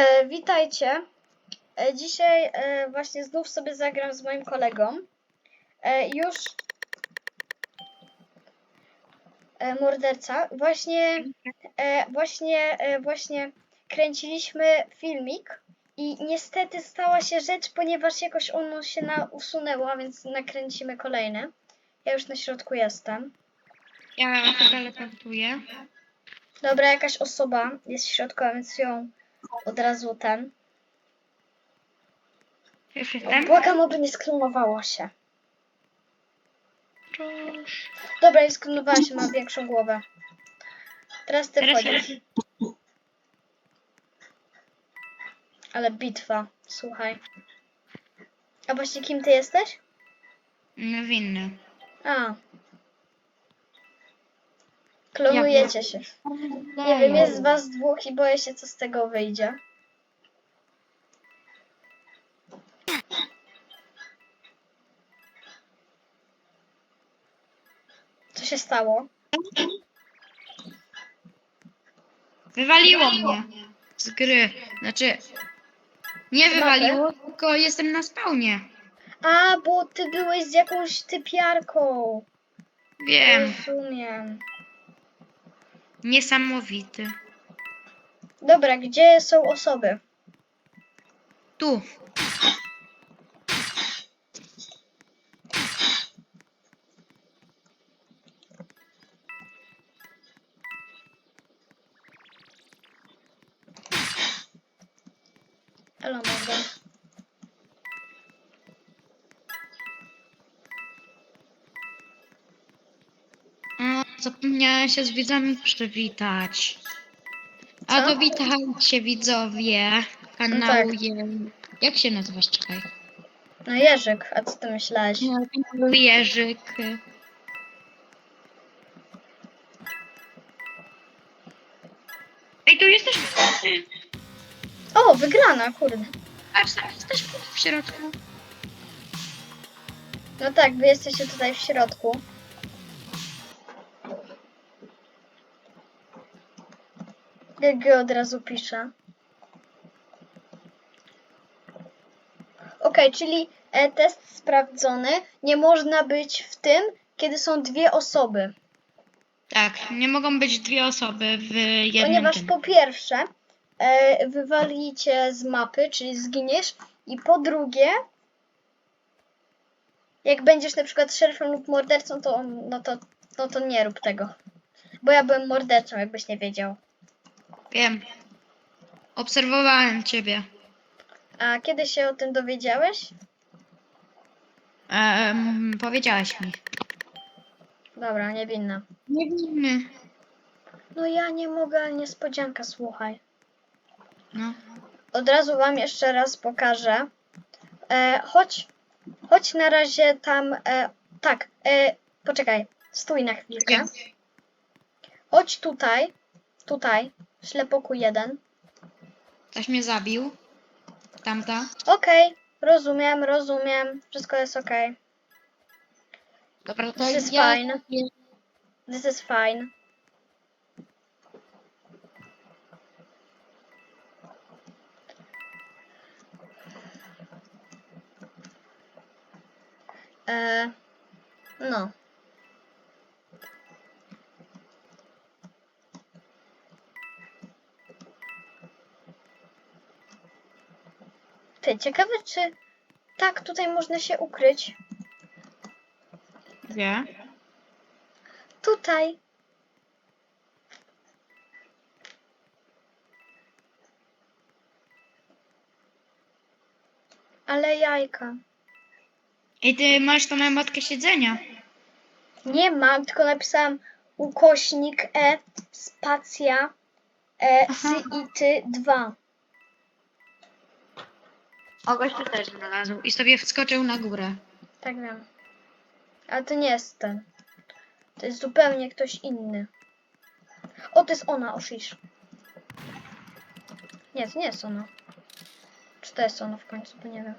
E, witajcie. E, dzisiaj e, właśnie znów sobie zagram z moim kolegą. E, już e, morderca. Właśnie, e, właśnie, e, właśnie kręciliśmy filmik i niestety stała się rzecz, ponieważ jakoś ono się na, usunęło, a więc nakręcimy kolejne. Ja już na środku jestem. Ja teleportuję. Dobra, jakaś osoba jest w środku, a więc ją od razu ten. Już jestem. Błagam, oby nie sklonowało się. Dobra, nie sklonowała się, ma większą głowę. Teraz ty Teraz wchodzisz. Ale bitwa, słuchaj. A właśnie kim ty jesteś? No, winny. A. Klonujecie się. Nie wiem, jest z was dwóch i boję się, co z tego wyjdzie. Co się stało? Wywaliło mnie z gry. Znaczy, nie wywaliło, tylko jestem na spawnie. A, bo ty byłeś z jakąś typiarką. Wiem, Rozumiem. Niesamowity. Dobra, gdzie są osoby? Tu. Elo, mogę. Zapomniałem się z widzami przywitać. A Co? No tak. to witajcie widzowie kanału Je- Jak się nazywasz? Czekaj. No Jerzyk, a co ty myślałeś? Kanału Jerzyk. Ej, tu jesteś. O, wygrana, kurde. Patrz, tam jesteś w środku. No tak, wy jesteście tutaj w środku. GG od razu piszę. Okej, czyli e, test sprawdzony. Nie można być w tym, kiedy są dwie osoby. Tak, nie mogą być dwie osoby w jednym Ponieważ tym. po pierwsze e, wywalicie z mapy, czyli zginiesz i po drugie jak będziesz na przykład szeryfem lub mordercą, to, no to, no to nie rób tego. Bo ja byłem mordercą, jakbyś nie wiedział. Wiem. Obserwowałem ciebie. A kiedy się o tym dowiedziałeś? Em, powiedziałaś mi. Dobra, niewinna. Niewinny. No ja nie mogę, ale niespodzianka, słuchaj. No. Od razu wam jeszcze raz pokażę. E, chodź, chodź na razie tam. E, tak, e, poczekaj, stój na chwilkę. Chodź tutaj, tutaj, ślepoku jeden. Ktoś mnie zabił. Tamta. Okej, rozumiem, rozumiem, wszystko jest okej. Dobra, to This is ja... fine. This is fine. E, no. Ty, ciekawe czy tak tutaj można się ukryć. Wie. Tutaj. Ale jajka. I ty masz tą emotkę siedzenia. Nie mam, tylko napisałam ukośnik E spacja E Aha. CIT 2. O, gościu też znalazł. I sobie wskoczył na górę. Tak wiem. Ale to nie jest ten. To jest zupełnie ktoś inny. O, to jest ona, oszysz. Nie, to nie jest ona. Czy to jest ona w końcu, to nie wiem.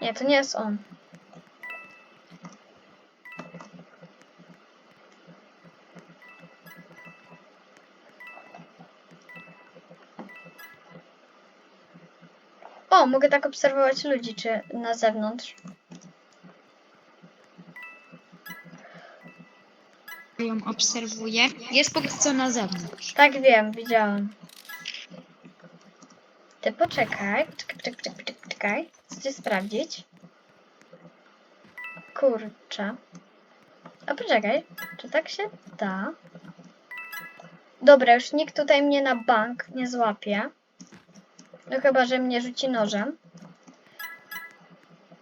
Nie, to nie jest on. O, mogę tak obserwować ludzi, czy na zewnątrz. ją obserwuję. Jest póki co na zewnątrz. Tak wiem, widziałam. Ty poczekaj, poczekaj, poczekaj, poczekaj, poczekaj, poczekaj. Chcę sprawdzić. Kurczę. A poczekaj, czy tak się da? Dobra, już nikt tutaj mnie na bank nie złapie. No chyba, że mnie rzuci nożem.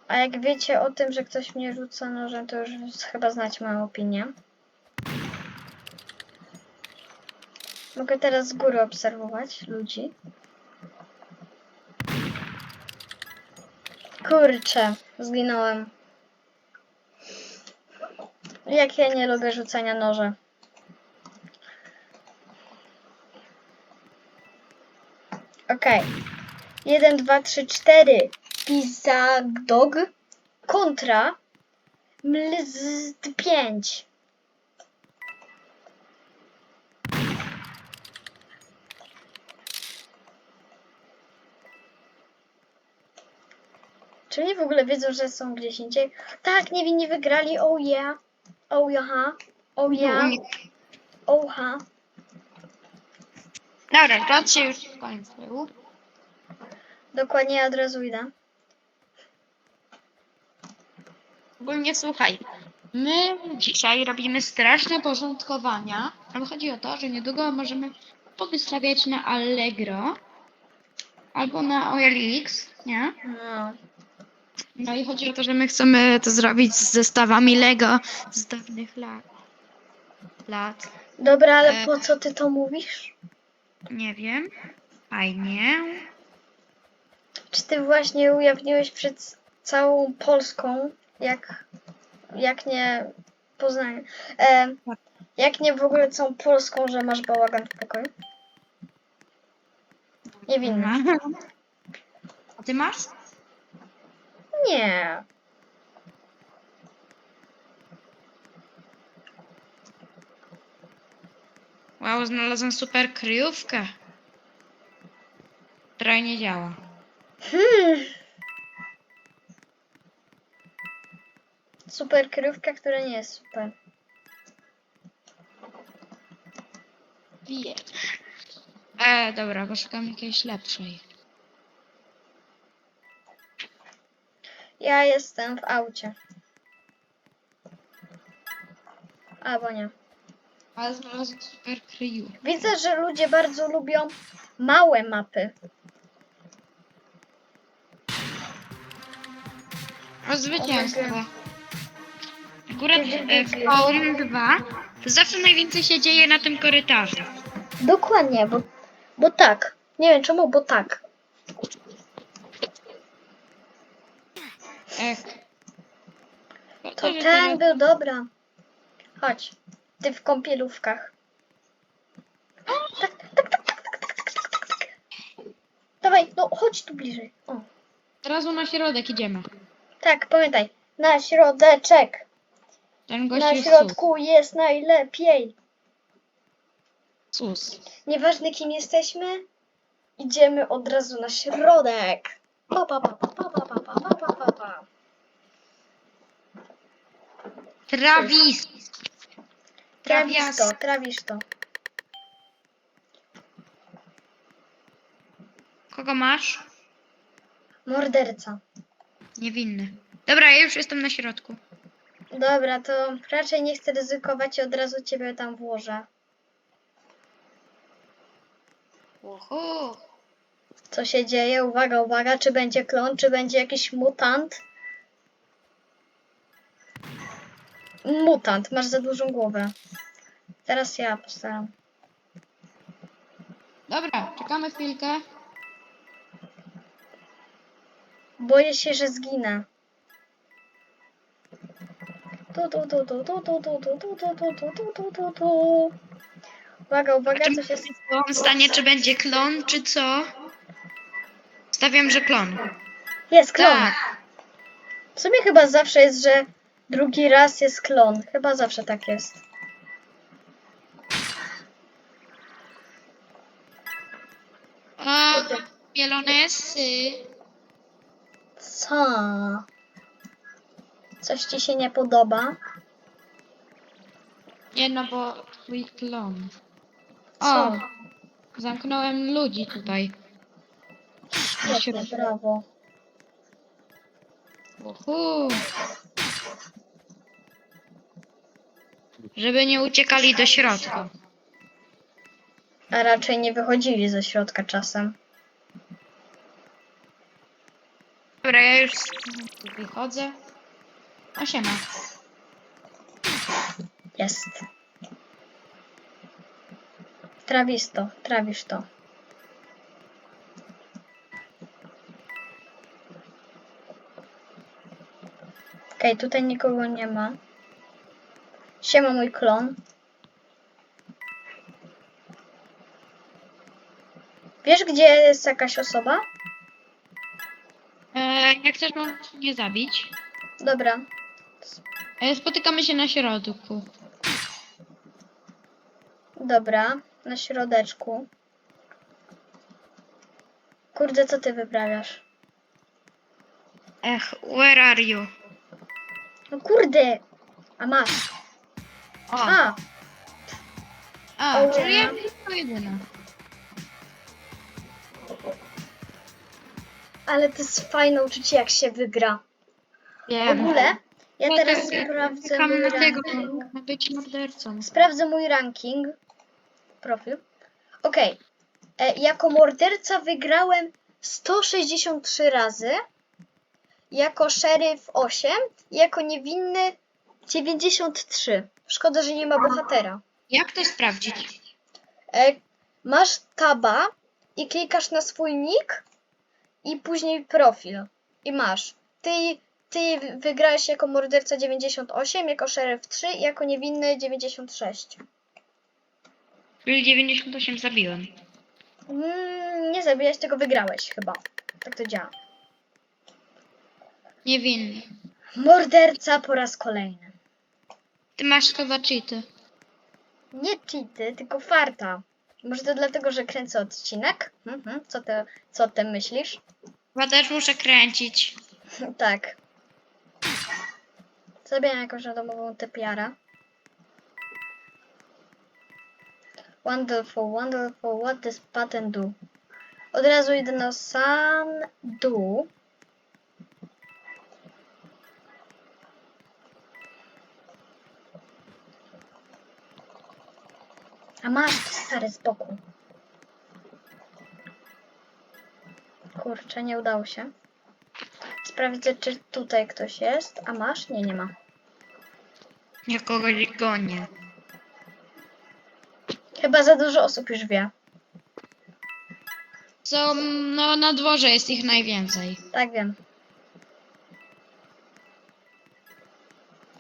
A jak wiecie o tym, że ktoś mnie rzuca nożem, to już chyba znać moją opinię. Mogę teraz z góry obserwować ludzi. Kurczę, zginąłem. Jak ja nie lubię rzucania noża. Okej. Jeden, dwa, trzy, cztery. Pizagdog kontra Mlzd 5. Czy oni w ogóle wiedzą, że są gdzieś indziej? Tak, niewinni wygrali. Oh yeah. Oh yeah. Oh yeah. Oh ha. Dobra, czas się już skończył. Dokładnie ja od razu idę. Ogólnie słuchaj. My dzisiaj robimy straszne porządkowania, ale chodzi o to, że niedługo możemy powystawiać na Allegro albo na OLX, nie? No. No i chodzi o to, że my chcemy to zrobić z zestawami Lego z dawnych lat. Lat. Dobra, ale E. po co ty to mówisz? Nie wiem. Fajnie. Czy ty właśnie ujawniłeś przed całą Polską, jak, jak nie Poznań, e, jak nie w ogóle całą Polską, że masz bałagan w pokoju? Niewinny. A ty masz? Nie. Wow, znalazłem super kryjówkę. Która nie działa. Hmm. Super kryjówka, która nie jest super. Wie. E, dobra, poszukam jakiejś lepszej. Ja jestem w aucie. Albo nie. Ale znalazłem super kryjówkę. Widzę, że ludzie bardzo lubią małe mapy. O zwycięstwo. Akurat e, w Home 2 to zawsze najwięcej się dzieje na tym korytarzu. Dokładnie, bo, bo tak. Nie wiem czemu, bo tak. Ech. To że ten teraz- był dobra. Chodź. Ty w kąpielówkach. Tak, tak, tak, tak, tak, tak, tak, tak, tak, tak. Dawaj, no chodź tu bliżej. O. Teraz na środek idziemy. Tak, pamiętaj. Na środeczek. Ten gość Na jest środku jest najlepiej. sus. sus. Nieważne kim jesteśmy, idziemy od razu na środek. Pa, pa, pa, pa, pa, pa, pa, pa, pa, pa, pa, pa. Travis. Trawisz to, trawisz to. Kogo masz? Morderca. Niewinny. Dobra, ja już jestem na środku. Dobra, to raczej nie chcę ryzykować i od razu ciebie tam włożę. Uhu. Co się dzieje? Uwaga, uwaga, czy będzie klon, czy będzie jakiś mutant? Mutant, masz za dużą głowę. Teraz ja postaram. Dobra, czekamy chwilkę. Boję się, że zginę. Tu, tu, tu, tu, tu, tu, tu, tu, tu, tu, tu, tu, tu, tu, tu, tu. Uwaga, uwaga, coś jest... On stanie, czy będzie klon, czy co? Stawiam, że klon. Jest klon! Tak. W sumie chyba zawsze jest, że drugi raz jest klon. Chyba zawsze tak jest. A, mielonesy. Co? Coś ci się nie podoba? Nie no, bo twój klon. Co? O, zamknąłem ludzi tutaj. Na Świetnie, środku. brawo. Uhu. Żeby nie uciekali do środka. A raczej nie wychodzili ze środka czasem. Dobra, ja już wychodzę. O siema. Jest. Trawisz to, trawisz to. Okej, tutaj nikogo nie ma. Siema mój klon. Wiesz, gdzie jest jakaś osoba? Jak chcesz, możesz mnie zabić. Dobra. E, spotykamy się na środku. Dobra, na środeczku. Kurde, co ty wyprawiasz? Ech, where are you? No kurde! A masz. O, A, a, o, czyli ja jedyna. Ale to jest fajne uczucie, jak się wygra. W Wiem. ogóle, ja No teraz tak, sprawdzę Czekam mój na tego, ranking. na być mordercą. Sprawdzę mój ranking. Profil. Okej. E, Jako morderca wygrałem 163 razy. Jako szeryf 8. Jako niewinny 93. Szkoda, że nie ma bohatera. Jak to sprawdzić? E, masz taba i klikasz na swój nick i później profil. I masz. Ty, ty wygrałeś jako morderca 98, jako szeryf 3 i jako niewinny 96. Czyli 98 zabiłem. Mm, nie zabijałeś, tylko wygrałeś chyba. Tak to działa. Niewinny. Morderca po raz kolejny. Ty masz chyba cheaty. Nie cheaty, tylko farta. Może to dlatego, że kręcę odcinek? Mhm. Co, ty, co o tym myślisz? Chyba też muszę kręcić. tak. Zrobię jakąś randomową typiarę. Wonderful, wonderful, what does button do? Od razu idę na sam dół. A masz stary z boku. Kurczę, nie udało się. Sprawdzę, czy tutaj ktoś jest. A masz? Nie, nie ma. Ja kogoś gonię. Chyba za dużo osób już wie. Co, no na dworze jest ich najwięcej. Tak wiem.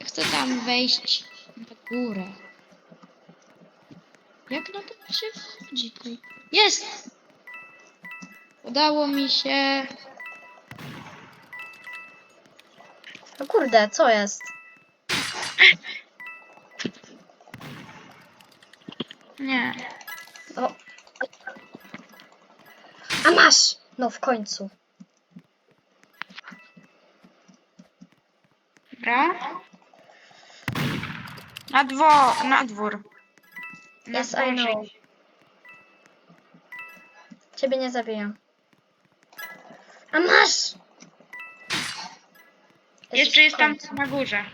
Chcę tam wejść na górę. Jak na to się wchodzi tutaj? Jest! Udało mi się. No kurde, co jest? Nie. O. A masz! No w końcu. Dobra. Na dwór, na dwór. Yes, I know. Ciebie nie zabiję. A masz! Jeszcze jest tam końcu. na górze.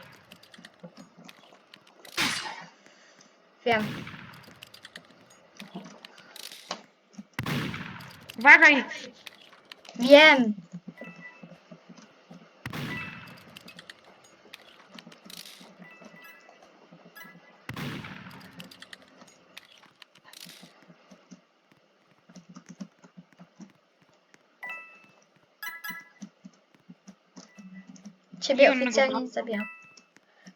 Wiem. Uważaj! Wiem. Ciebie oficjalnie nie zabijam.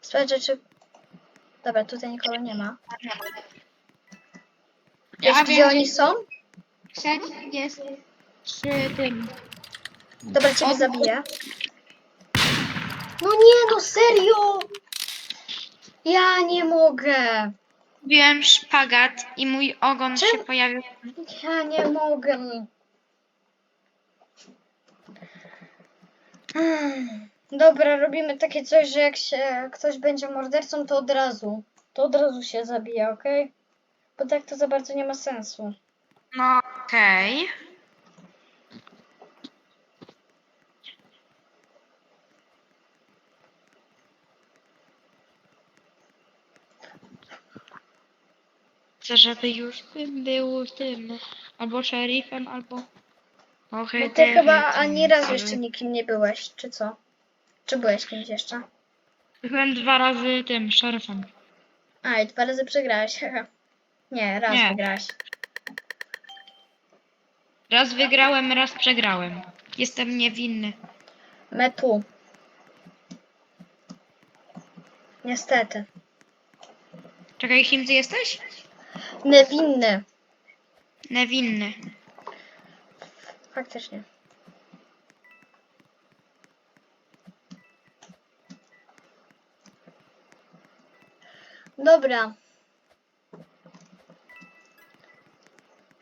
Sprawdzę, czy... Dobra, tutaj nikogo nie ma. Wiesz, Ja gdzie wiem, oni są? Set jest przy tym. Dobra, ciebie zabiję. No nie, no serio! Ja nie mogę. Wiem szpagat i mój ogon Czemu? się pojawił. Ja nie mogę. Hmm. Dobra, robimy takie coś, że jak się ktoś będzie mordercą, to od razu. To od razu się zabija, okej? Bo tak to za bardzo nie ma sensu. No okej. Chcę, żeby już tym był tym. Albo szerifem, albo. Bo ty chyba ani razu jeszcze nikim nie byłeś, czy co? Czy byłeś kimś jeszcze? Byłem dwa razy tym szeryfem. A, i dwa razy przegrałeś. haha. Nie, raz Nie. wygrałeś. Raz wygrałem, raz przegrałem. Jestem niewinny. Metu. Niestety. Czekaj, kim ty jesteś? Niewinny. Niewinny. Faktycznie. Dobra.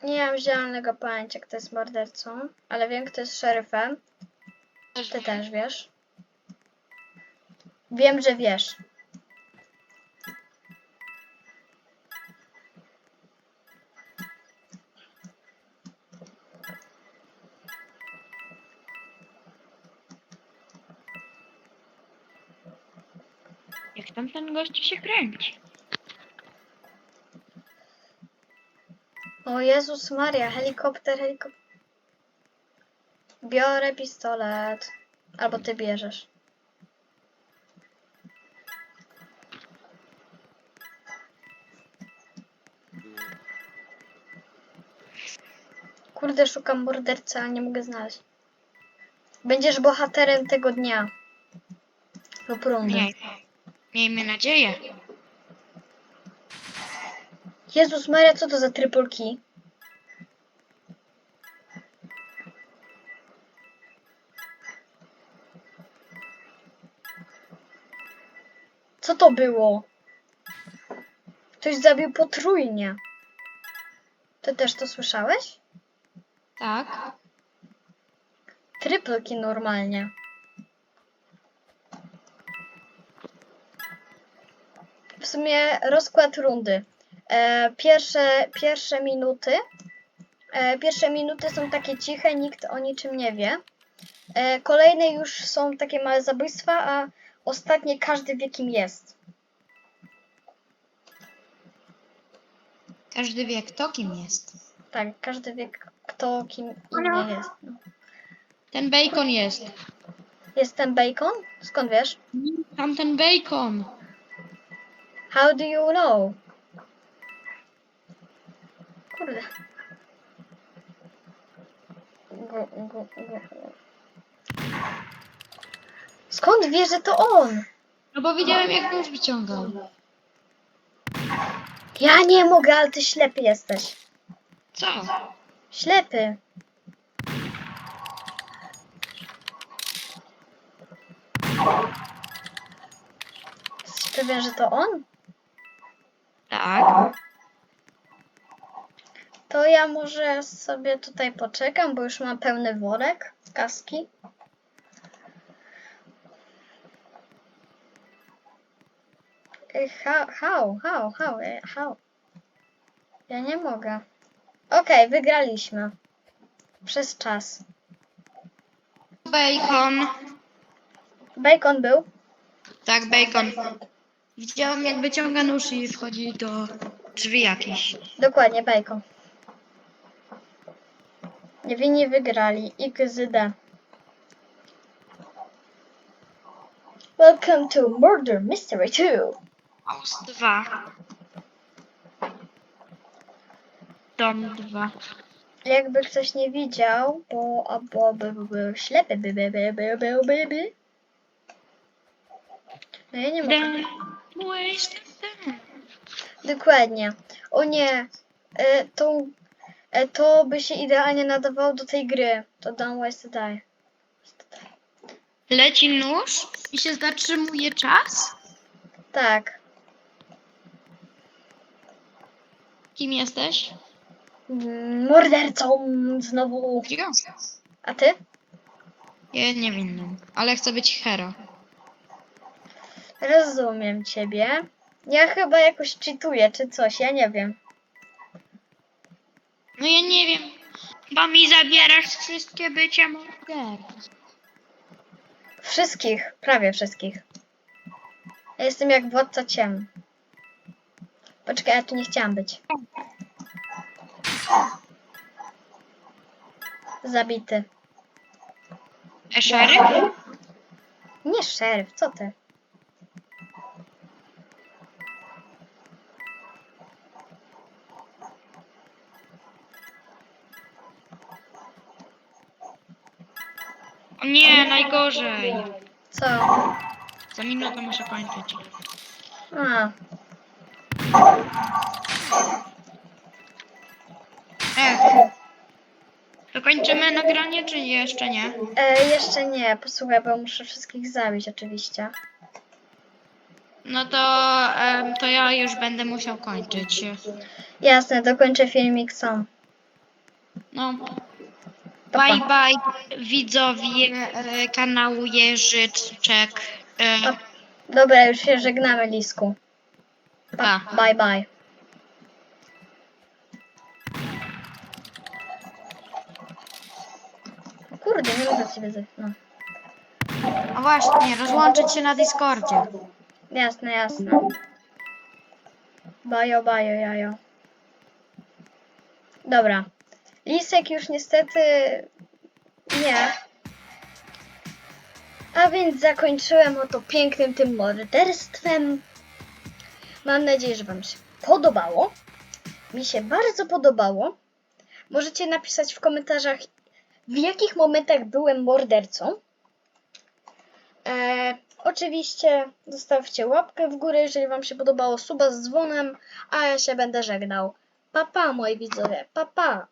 Nie mam zielonego pojęcia, kto jest mordercą, ale wiem, kto jest szeryfem. Ty też wiesz. Wiem, że wiesz. Jak tam ten gość się kręci? O Jezus Maria, helikopter, helikopter. Biorę pistolet. Albo ty bierzesz. Kurde, szukam mordercy, ale nie mogę znaleźć. Będziesz bohaterem tego dnia. Lub rundy. Nie. Miejmy nadzieję. Jezus Maria, co to za key? Co to było? Ktoś zabił potrójnie. Ty też to słyszałeś? Tak. Triple key normalnie. W sumie rozkład rundy. E, pierwsze, pierwsze minuty. E, pierwsze minuty są takie ciche, nikt o niczym nie wie. E, kolejne już są takie małe zabójstwa, a ostatnie każdy wie kim jest. Każdy wie, kto kim jest. Tak, każdy wie kto kim inny jest. No. Ten bacon jest. Jestem Bacon? Skąd wiesz? Tamten bacon. How do you know? Kurde. Gu, gu, gu. Skąd wiesz, że to on? No bo widziałem, jak nóż wyciągał. Ja nie mogę, ale ty ślepy jesteś. Co? Ślepy. Jesteś pewien, że to on? Tak. To ja może sobie tutaj poczekam, bo już mam pełny worek kaski. Y, How, how, how, how, how? Ja nie mogę. Okej, wygraliśmy. Przez czas. Bacon. Bacon był? Tak, bacon. Widziałem, jak wyciąga nóż i wchodzi do drzwi jakieś. Dokładnie, bacon. Niewinni wygrali. XD. Welcome to Murder Mystery 2. House 2. Dom 2. Jakby ktoś nie widział, bo albo by by był ślepy, by by by by by by by. No ja nie mogę. Dokładnie. O nie, to, e, to by się idealnie nadawało do tej gry. To Don't Waste a Die. Leci nóż i się zatrzymuje czas? Tak. Kim jesteś? Mm, Mordercą znowu. A ty? Ja niewinną, ale chcę być hero. Rozumiem ciebie. Ja chyba jakoś czytuję czy coś, ja nie wiem. No ja nie wiem, bo mi zabierasz wszystkie bycie mordercą. Wszystkich, prawie wszystkich. Ja jestem jak władca ciem. Poczekaj, ja tu nie chciałam być. Zabity. E, szeryf? Nie szeryf, co ty? Nie, najgorzej. Co? Za minutę muszę kończyć. A, Ech. To kończymy nagranie, czy jeszcze nie? e, jeszcze nie, posłuchaj, bo muszę wszystkich zabić oczywiście. No to, em, to ja już będę musiał kończyć. Jasne, dokończę filmik sam. No, Pa, bye bye widzowie e, kanału Jeżyczek. E, Pa. Dobra, już się żegnamy, Lisku. Pa, bye bye. Kurde, nie mogę sobie zejść. No. a właśnie, rozłączyć się na Discordzie. Jasne, jasne. Bajo, bajo, jajo. Dobra. Lisek już niestety nie. A więc zakończyłem oto pięknym tym morderstwem. Mam nadzieję, że Wam się podobało. Mi się bardzo podobało. Możecie napisać w komentarzach, w jakich momentach byłem mordercą. E, oczywiście zostawcie łapkę w górę, jeżeli Wam się podobało, suba z dzwonem, a ja się będę żegnał. Pa, pa, moi widzowie, pa, pa.